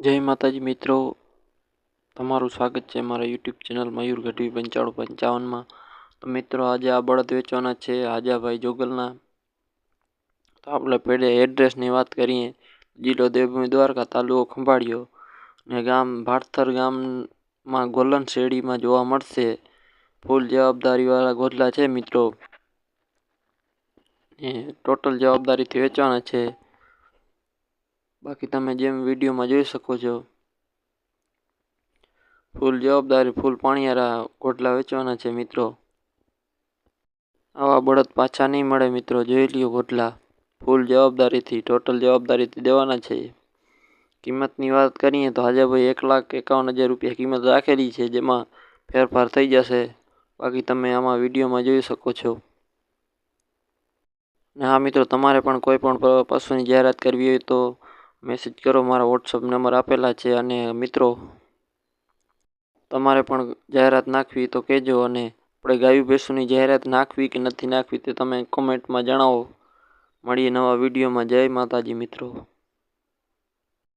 જય માતાજી મિત્રો. તમારું સ્વાગત છે મારા યુટ્યુબ ચેનલ મયુર ગઢવી પંચાણું પંચાવનમાં. તો મિત્રો, આજે આ બળદ વેચવાના છે આજાભાઈ જોગલના. તો આપણે પહેલે એડ્રેસની વાત કરીએ. જિલ્લો દેવભૂમિ દ્વારકા તાલુકો ખંભાળિયો. ને ગામ ભાડથર ગામમાં ગોલન શેરડીમાં જોવા મળશે. ફૂલ જવાબદારીવાળા ગોદલા છે મિત્રો. એ ટોટલ જવાબદારીથી વેચવાના છે. બાકી તમે જેમ વિડીયોમાં જોઈ શકો છો, ફૂલ જવાબદારી, ફૂલ પાણીયારા ગોટલા વેચવાના છે મિત્રો. આવા બળદ પાછા નહીં મળે મિત્રો, જોઈ લ્યો ગોટલા. ફૂલ જવાબદારીથી, ટોટલ જવાબદારીથી દેવાના છે. કિંમતની વાત કરીએ તો આજે ભાઈ એક લાખ એકાવન હજાર રૂપિયા કિંમત રાખેલી છે, જેમાં ફેરફાર થઈ જશે. બાકી તમે આમાં વિડીયોમાં જોઈ શકો છો. ને હા મિત્રો, તમારે પણ કોઈ પણ પશુની જાહેરાત કરવી હોય તો મેસેજ કરો, મારા વોટ્સઅપ નંબર આપેલા છે અને મિત્રો, તમારે પણ જાહેરાત નાખવી તો કહેજો અને આપણે ગાયું ભેંસોની જાહેરાત નાખવી કે નથી નાખવી તે તમે કોમેન્ટમાં જણાવો. મળીએ નવા વિડીયોમાં જય માતાજી મિત્રો.